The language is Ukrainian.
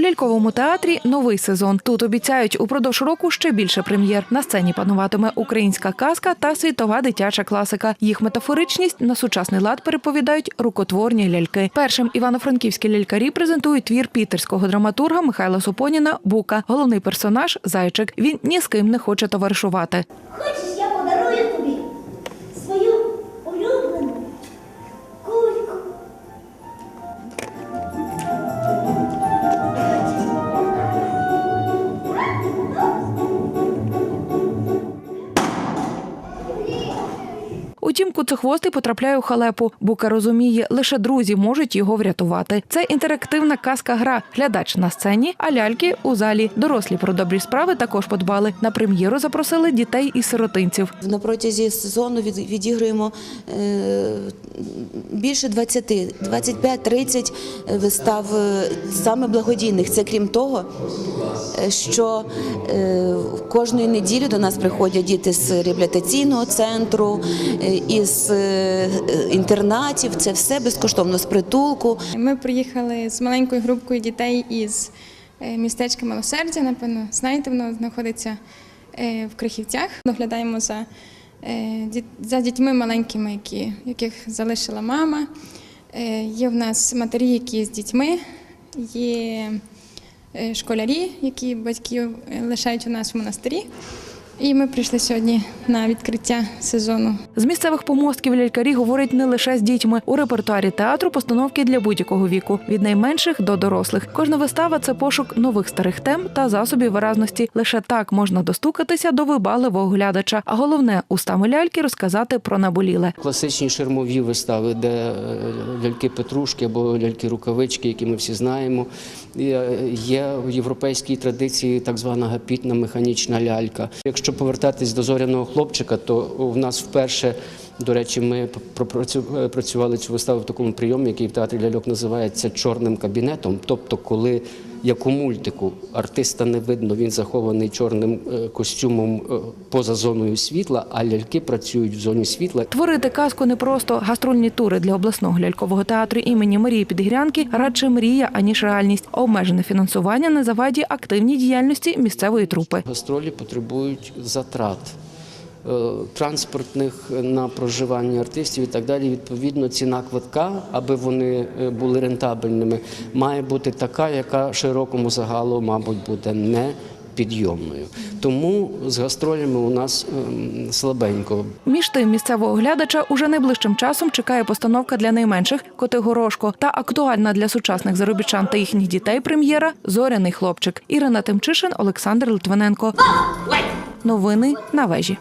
Ляльковому театрі новий сезон. Тут обіцяють упродовж року ще більше прем'єр. На сцені пануватиме українська казка та світова дитяча класика. Їх метафоричність на сучасний лад переповідають рукотворні ляльки. Першим івано-франківські лялькарі презентують твір пітерського драматурга Михайла Супоніна Бука. Головний персонаж зайчик. Він ні з ким не хоче товаришувати. Утім, куцехвостий потрапляє у халепу. Бука розуміє, лише друзі можуть його врятувати. Це інтерактивна казка-гра. Глядач на сцені, а ляльки у залі. Дорослі про добрі справи також подбали. На прем'єру запросили дітей і сиротинців. На протязі сезону від- відігруємо е, більше 20, 25-30 вистав е, саме благодійних. Це крім того, е, що е, кожної неділі до нас приходять діти з реабілітаційного центру, е, із е, інтернатів. Це все безкоштовно з притулку. Ми приїхали з маленькою групкою дітей із е, містечка Милосердя. Напевно, знаєте, воно знаходиться е, в Крихівцях. Доглядаємо за, е, за дітьми маленькими, які, яких залишила мама. Е, Є в нас матері, які з дітьми, є е, школярі, які батьків е, лишають у нас в монастирі. І ми прийшли сьогодні на відкриття сезону З місцевих помостків лялькарі говорять не лише з дітьми. У репертуарі театру постановки для будь-якого віку, від найменших до дорослих. Кожна вистава це пошук нових старих тем та засобів виразності. Лише так можна достукатися до вибаливого глядача. А головне устами ляльки розказати про наболіле. Класичні шермові вистави, де е, ляльки Петрушки або ляльки рукавички, які ми всі знаємо. Е, Є в європейській традиції так звана гапітна механічна лялька. Якщо повертатись до зоряного хлопчика, то в нас вперше. До речі, ми е, працювали цю виставу в такому прийомі, який в театрі ляльок називається чорним кабінетом. Тобто, коли як у мультику артиста не видно, він захований чорним е, костюмом е, поза зоною світла, а ляльки працюють в зоні світла. Творити казку не просто гастрольні тури для обласного лялькового театру імені Марії Підгірянки радше мрія аніж реальність. Обмежене фінансування на заваді активній діяльності місцевої трупи. Гастролі потребують затрат транспортних на проживання артистів і так далі. Відповідно, ціна квитка, аби вони е, були рентабельними, має бути така, яка широкому загалу, мабуть, буде не підйомною. Тому з гастролями у нас ем, слабенько. Між тим місцевого глядача уже найближчим часом чекає постановка для найменших Котигорошко та актуальна для сучасних заробітчан та їхніх дітей прем'єра Зоряний хлопчик. Ірина Тимчишин, Олександр Литвиненко. Новини на вежі.